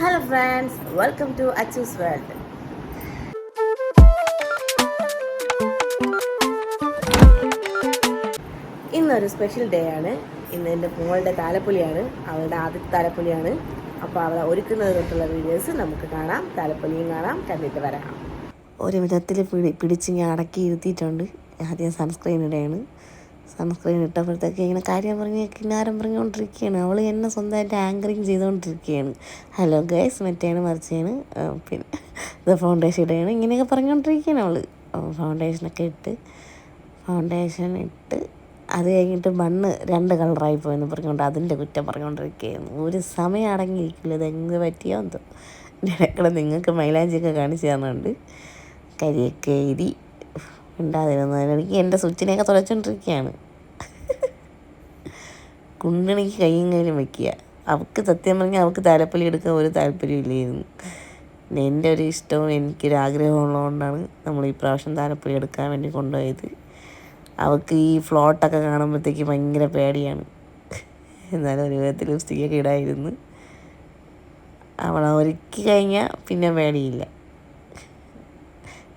Hello friends welcome to Achoos world ഇന്നൊരു special day ആണ്. ഇന്ന് എന്റെ മോളുടെ താലപ്പൊലിയാണ്. അവളുടെ ആദ്യത്തെ താലപ്പൊലിയാണ്. അപ്പോൾ അവളെ ഒരുക്കുന്നത് തൊട്ടുള്ള വീഡിയോസ് നമുക്ക് കാണാം. താലപ്പൊലിയും കാണാം. കണ്ടിട്ട് വരാം. ഒരു വിധത്തിൽ പിടി പിടിച്ച് ഞാൻ അടക്കി ഇരുത്തിയിട്ടുണ്ട്. ആദ്യം സൺസ്ക്രീൻ ഇടുകയാണ് സൺസ്ക്രീൻ ഇട്ടപ്പോഴത്തേക്ക് ഇങ്ങനെ കാര്യം പറഞ്ഞ് കിന്നാരം പറഞ്ഞുകൊണ്ടിരിക്കുകയാണ്. അവൾ എന്നെ സ്വന്തമായിട്ട് ആങ്കറിങ് ചെയ്തുകൊണ്ടിരിക്കുകയാണ്. ഹലോ ഗൈസ് മറ്റേയാണ് മറിച്ചാണ്. പിന്നെ ഇത് ഫൗണ്ടേഷൻ ഇടുകയാണ് ഇങ്ങനെയൊക്കെ പറഞ്ഞുകൊണ്ടിരിക്കുകയാണ് അവൾ ഫൗണ്ടേഷനൊക്കെ ഇട്ട് ഫൗണ്ടേഷൻ ഇട്ട് അത് കഴിഞ്ഞിട്ട് മണ്ണ് രണ്ട് കളറായി പോയെന്ന് പറഞ്ഞുകൊണ്ട് അതിന്റെ കുറ്റം പറഞ്ഞുകൊണ്ടിരിക്കുകയായിരുന്നു ഒരു സമയം അടങ്ങിയിരിക്കില്ല ഇത് എങ്ങനെ പറ്റിയോ എന്തോ. ഇടയ്ക്കൂടെ നിങ്ങൾക്ക് മൈലാഞ്ചിയൊക്കെ കാണിച്ചു തന്നുണ്ട് കരിയൊക്കെ എഴുതി ഉണ്ടാതിരുന്നതിനിടയ്ക്ക് എന്റെ സ്വിച്ചിനെയൊക്കെ തുളച്ചുകൊണ്ടിരിക്കുകയാണ് കുണ്ടണിക്ക് കയ്യും കയ്യിലും വെക്കുക. അവൾക്ക് സത്യം പറഞ്ഞാൽ അവൾക്ക് താലപ്പൊലി എടുക്കാൻ ഒരു താല്പര്യമില്ലായിരുന്നു എന്റെ ഒരു ഇഷ്ടവും എനിക്കൊരു ആഗ്രഹവും ഉള്ളതുകൊണ്ടാണ് നമ്മൾ ഈ പ്രാവശ്യം താലപ്പൊലി എടുക്കാൻ വേണ്ടി കൊണ്ടുപോയത്. അവൾക്ക് ഈ ഫ്ലോട്ടൊക്കെ കാണുമ്പോഴത്തേക്ക് ഭയങ്കര പേടിയാണ്. എന്നാലും ഒരു വിധത്തിൽ ലിപ്സ്റ്റിക്കൊക്കെ ഇടായിരുന്നു. അവളെ ഒരുക്കി കഴിഞ്ഞാൽ പിന്നെ പേടിയില്ല.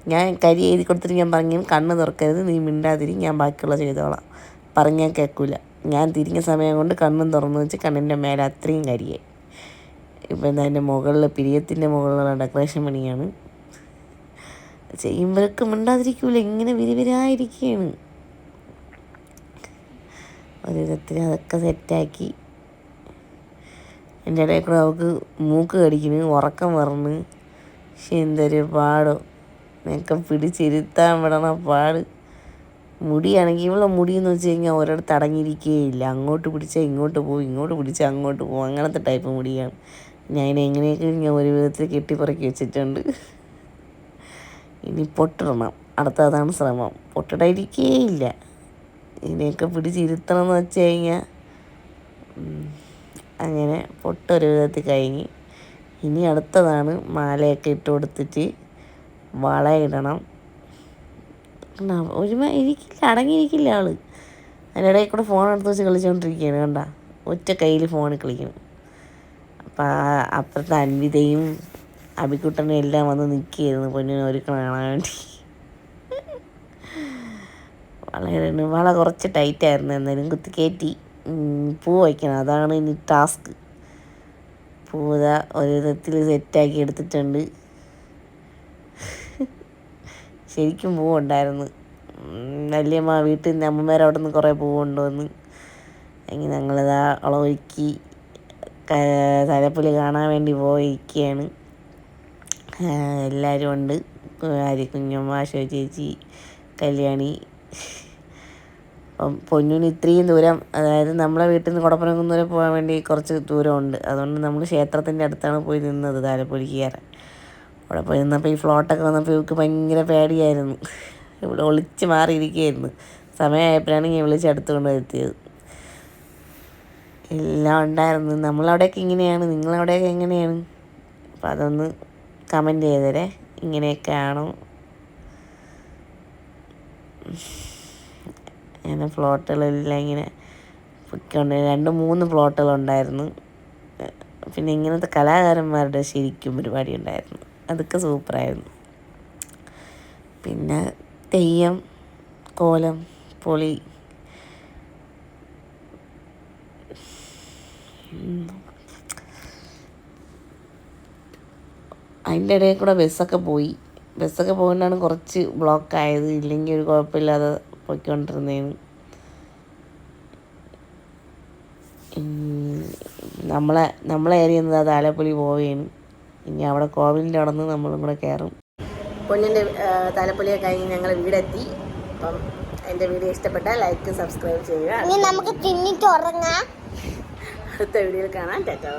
ഞാൻ കരി എഴുതി കൊടുത്തിട്ട് ഞാൻ പറഞ്ഞു കണ്ണ് തുറക്കരുത് നീ മിണ്ടാതിരി ഞാൻ ബാക്കിയുള്ള ചെയ്തോളാം. പറഞ്ഞാൽ കേൾക്കൂല. ഞാൻ തിരിഞ്ഞ സമയം കൊണ്ട് കണ്ണും തുറന്നു വെച്ച് കണ്ണിന്റെ മേലെ അത്രയും കരിയായി. ഇപ്പം എന്താ എന്റെ മുകളിൽ പിരിയത്തിന്റെ മുകളിലുള്ള ഡെക്കറേഷൻ പണിയാണ്. ചെയ്യുമ്പോഴൊക്കെ മിണ്ടാതിരിക്കൂല ഇങ്ങനെ വിരിവിരായിരിക്കുകയാണ് ഒരു വിധത്തിൽ അതൊക്കെ സെറ്റാക്കി. എന്റെ ഇടയിൽ കൂടെ അവൾക്ക് മൂക്ക് കടിക്കുന്നു ഉറക്കം വറന്ന്. പക്ഷെ എന്തൊരു പാടോ നിനക്ക് പിടിച്ചിരുത്താൻ വിടണ പാട്. മുടിയാണെങ്കിൽ ഇവളെ മുടിയെന്ന് വെച്ച് കഴിഞ്ഞാൽ ഒരിടത്ത് അടങ്ങിയിരിക്കുകയില്ല അങ്ങോട്ട് പിടിച്ചാൽ ഇങ്ങോട്ട് പോകും ഇങ്ങോട്ട് പിടിച്ചാൽ അങ്ങോട്ട് പോകും അങ്ങനത്തെ ടൈപ്പ് മുടിയാണ്. ഞാൻ എങ്ങനെയൊക്കെ ഞാൻ ഒരു വിധത്തിൽ കെട്ടിപ്പറക്കി വെച്ചിട്ടുണ്ട്. ഇനി പൊട്ടിടണം അടുത്ത അതാണ് ശ്രമം. പൊട്ടിടാതിരിക്കുകയില്ല ഇതിനെയൊക്കെ പിടിച്ചിരുത്തണം എന്ന് വെച്ച് കഴിഞ്ഞാൽ അങ്ങനെ പൊട്ടൊരു വിധത്തിൽ കഴിഞ്ഞ്. ഇനി അടുത്തതാണ് മാലയൊക്കെ ഇട്ട് കൊടുത്തിട്ട് വളയിടണം. ഒരുമ ഇരിക്കില്ല അടങ്ങിയിരിക്കില്ല ആൾ. അതിനിടയിൽ കൂടെ ഫോൺ എടുത്ത് വെച്ച് കളിച്ചുകൊണ്ടിരിക്കുകയാണ് കണ്ട? ഒറ്റ കയ്യിൽ ഫോണിൽ കളിക്കണം അപ്പം അപ്പുറത്തെ അൻവിതയും അബിക്കുട്ടനും എല്ലാം വന്ന് നിൽക്കുകയായിരുന്നു പൊന്നിനെ ഒരു കാണാൻ വേണ്ടി. വളരെ വള കുറച്ച് ടൈറ്റായിരുന്നു എന്നാലും കുത്തി കയറ്റി പൂ വയ്ക്കണം. അതാണ് ഇനി ടാസ്ക് പൂത ഒരു വിധത്തിൽ സെറ്റാക്കി എടുത്തിട്ടുണ്ട്. ശരിക്കും പൂവുണ്ടായിരുന്നു. വലിയമ്മ വീട്ടിൽ നിന്ന് അമ്മമാർ അവിടെ നിന്ന് കുറേ പൂവ് കൊണ്ടുവന്ന് അങ്ങനെ ഞങ്ങളിതാ ഒളവൊരുക്കി തലപ്പൊലി കാണാൻ വേണ്ടി പോയിരിക്കുകയാണ് എല്ലാവരും ഉണ്ട്. ആര്യ കുഞ്ഞമ്മ ശോ ചേച്ചി കല്യാണി. അപ്പം പൊന്നൂന് ഇത്രയും ദൂരം അതായത് നമ്മളെ വീട്ടിൽ നിന്ന് കുടപ്പനകുന്ന് വരെ പോകാൻ വേണ്ടി കുറച്ച് ദൂരമുണ്ട്. അതുകൊണ്ട് നമ്മൾ ക്ഷേത്രത്തിന്റെ അടുത്താണ് പോയി നിന്നത് താലപ്പൊലിക്ക് കയറാൻ. അവിടെ പോയി നിന്നപ്പോൾ ഈ ഫ്ലോട്ടൊക്കെ വന്നപ്പോൾ ഇവൾക്ക് ഭയങ്കര പേടിയായിരുന്നു. ഇവിടെ ഒളിച്ച് മാറിയിരിക്കുകയായിരുന്നു. സമയമായപ്പോഴാണ് ഞാൻ വിളിച്ച് അടുത്ത് കൊണ്ട് എത്തിയത്. എല്ലാം ഉണ്ടായിരുന്നു. നമ്മളവിടെയൊക്കെ ഇങ്ങനെയാണ്. നിങ്ങളവിടെയൊക്കെ എങ്ങനെയാണ്? അപ്പം അതൊന്ന് കമന്റ് ചെയ്തേരെ. ഇങ്ങനെയൊക്കെ ആണോ ഇങ്ങനെ ഫ്ലോട്ടുകളെല്ലാം ഇങ്ങനെ പൊയ്ക്കൊണ്ട് രണ്ട് മൂന്ന് ഫ്ലോട്ടുകളുണ്ടായിരുന്നു. പിന്നെ ഇങ്ങനത്തെ കലാകാരന്മാരുടെ ശരിക്കും പരിപാടി ഉണ്ടായിരുന്നു. അതൊക്കെ സൂപ്പറായിരുന്നു. പിന്നെ തെയ്യം കോലം പൊളി. അതിന്റെ ഇടയിൽ കൂടെ ബസ്സൊക്കെ പോയി. ബസ്സൊക്കെ പോകൊണ്ടാണ് കുറച്ച് ബ്ലോക്ക് ആയത് ഇല്ലെങ്കിൽ ഒരു കുഴപ്പമില്ലാതെ പോയിക്കൊണ്ടിരുന്നേന്. നമ്മളെ നമ്മളെ ഏരിയ എന്നത് ആലപ്പുഴ പോവുകയാണ് ഇനി അവിടെ നിന്ന് നമ്മളും കൂടെ കയറും. പൊന്നിന്റെ തലപ്പൊലിയൊക്കെ കഴിഞ്ഞ് ഞങ്ങൾ വീടെത്തി. അപ്പം എന്റെ വീഡിയോ ഇഷ്ടപ്പെട്ടാൽ ലൈക്ക് സബ്സ്ക്രൈബ് ചെയ്യുക. ഇനി നമുക്ക് തിന്നിട്ട് ഉറങ്ങാം. അടുത്ത വീഡിയോയിൽ കാണാം. ടാറ്റാ.